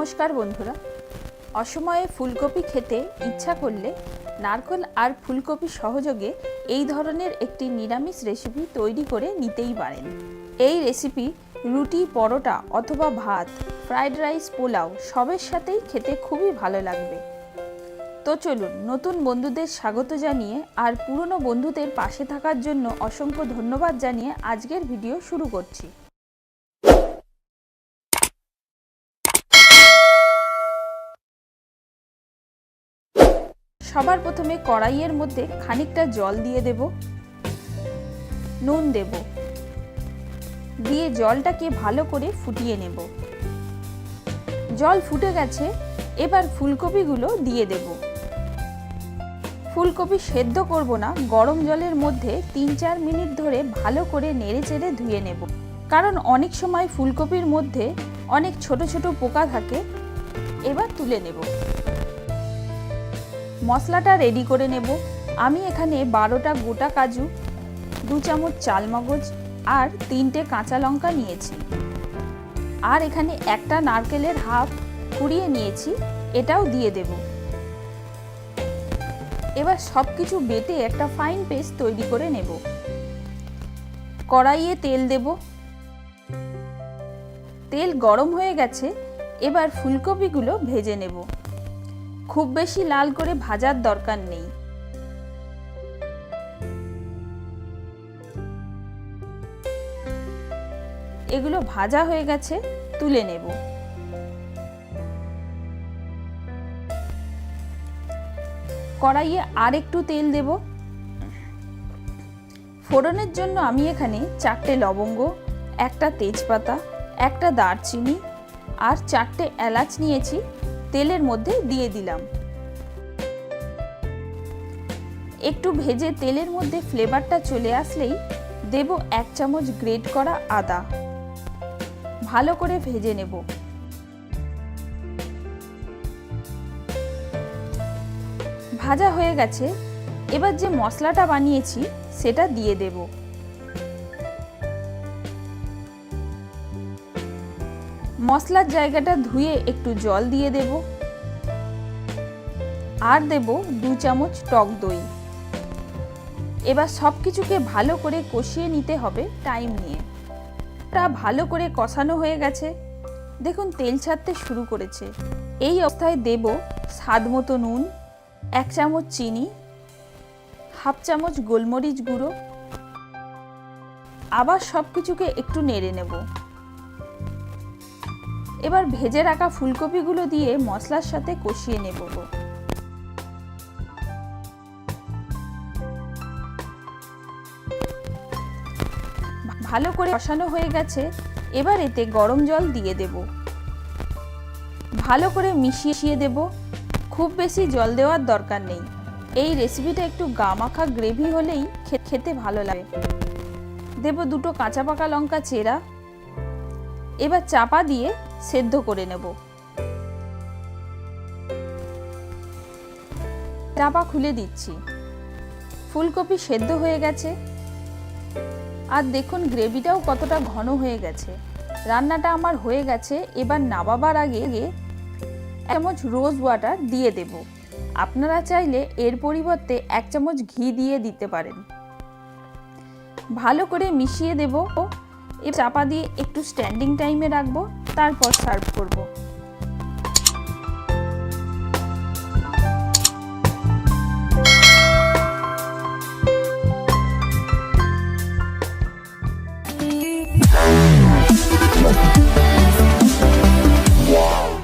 নমস্কার বন্ধুরা। অসময়ে ফুলকপি খেতে ইচ্ছা করলে নারকল আর ফুলকপি সহযোগে এই ধরনের একটি নিরামিষ রেসিপি তৈরি করে নিতেই পারেন। এই রেসিপি রুটি, পরোটা অথবা ভাত ফ্রাইড রাইস পোলাও সবের সাথেই খেতে খুবই ভালো লাগবে। তো চলুন নতুন বন্ধুদের স্বাগত জানিয়ে আর পুরনো বন্ধুদের পাশে থাকার জন্য অসংখ্য ধন্যবাদ জানিয়ে আজকের ভিডিও শুরু করছি। সবার প্রথমে কড়াইয়ের মধ্যে খানিকটা জল দিয়ে দেব। নুন দেব। দিয়ে জলটাকে ভালো করে ফুটিয়ে নেব। জল ফুটে গেছে, এবার ফুলকপিগুলো দিয়ে দেব। ফুলকপি সেদ্ধ করব না, গরম জলের মধ্যে তিন চার মিনিট ধরে ভালো করে নেড়ে চেড়ে ধুয়ে নেব। কারণ অনেক সময় ফুলকপির মধ্যে অনেক ছোট ছোট পোকা থাকে, এবার তুলে নেব। মশলাটা রেডি করে নেব। আমি এখানে বারোটা গোটা কাজু, দু চামচ চালমগজ আর তিনটে কাঁচা লঙ্কা নিয়েছি। আর এখানে একটা নারকেলের হাফ কুড়িয়ে নিয়েছি, এটাও দিয়ে দেব। এবার সব কিছু বেটে একটা ফাইন পেস্ট তৈরি করে নেব। কড়াইয়ে তেল দেব। তেল গরম হয়ে গেছে, এবার ফুলকপিগুলো ভেজে নেব। খুব বেশি লাল করে ভাজার দরকার নেই। এগুলো ভাজা হয়ে গেছে, তুলে নেব। কড়াইয়ে আর একটু তেল দেব। ফোড়নের জন্য আমি এখানে চারটে লবঙ্গ, একটা তেজপাতা, একটা দারচিনি আর চারটে এলাচ নিয়েছি। তেলের মধ্যে দিয়ে দিলাম। একটু ভেজে তেলের মধ্যে ফ্লেভারটা চলে আসলেই দেব এক চামচ গ্রেট করা আদা। ভালো করে ভেজে নেব। ভাজা হয়ে গেছে। এবার যে মশলাটা বানিয়েছি, সেটা দিয়ে দেব। মশলার জায়গাটা ধুয়ে একটু জল দিয়ে দেব। আর দেব দু চামচ টক দই। এবার সব কিছুকে ভালো করে কষিয়ে নিতে হবে টাইম নিয়ে। টা ভালো করে কষানো হয়ে গেছে। দেখুন, তেল ছাড়তে শুরু করেছে। এই অবস্থায় দেব স্বাদ মতো নুন, এক চামচ চিনি, হাফ চামচ গোলমরিচ গুঁড়ো। আবার সব কিছুকে একটু নেড়ে নেব। এবার ভেজে রাখা ফুলকপিগুলো দিয়ে মশলার সাথে কষিয়ে নেব। ভালো করে কষানো হয়ে গেছে, এবার এতে গরম জল দিয়ে দেব। ভালো করে মিশিয়ে দেব, খুব বেশি জল দেওয়ার দরকার নেই। এই রেসিপিটা একটু গামাখা গ্রেভি হলেই খেতে ভালো লাগে। দেব দুটো কাঁচা পাকা লঙ্কা চেরা। এবার চাপা দিয়ে সেদ্ধ করে নেব। চাপা খুলে দিচ্ছি। ফুলকপি সেদ্ধ হয়ে গেছে। আর দেখুন, গ্রেভিটাও কতটা ঘন হয়ে গেছে। রান্নাটা আমার হয়ে গেছে। এবার নাবাবার আগে চামচ রোজ ওয়াটার দিয়ে দেব। আপনারা চাইলে এর পরিবর্তে এক চামচ ঘি দিয়ে দিতে পারেন। ভালো করে মিশিয়ে দেব। চাপা দিয়ে একটু স্ট্যান্ডিং টাইমে রাখব। তারপর সার্ভ করব।